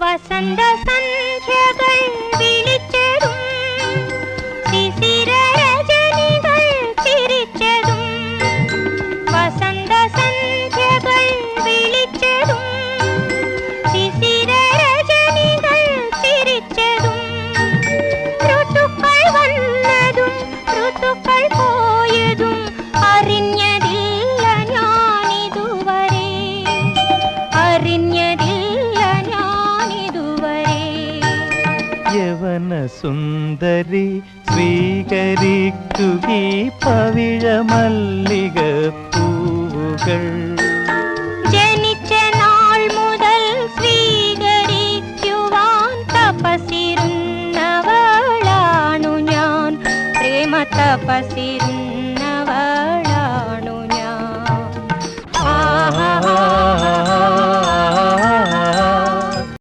വസന്ത സന്ധ്യകൾ വിളിച്ചതും ശിശിര രജനികൾ ചിരിച്ചതും വസന്ത സന്ധ്യകൾ വിളിച്ചതും ശിശിര രജനികൾ ചിരിച്ചതും. ഋതുക്കൾ വന്നതും ഋതുക്കൾ പോയതും അറിഞ്ഞതില്ല ഞാനിതുവരെ. അറിഞ്ഞതില്ല യവന സുന്ദരി സ്വീകരിക്കുകീ പവിഴ മല്ലിക പൂവുകൾ ജനിച്ച നാൾ മുതൽ സ്വീകരിക്കുവാൻ തപസിരുന്നവളാണു ഞാൻ പ്രേമ തപസിരു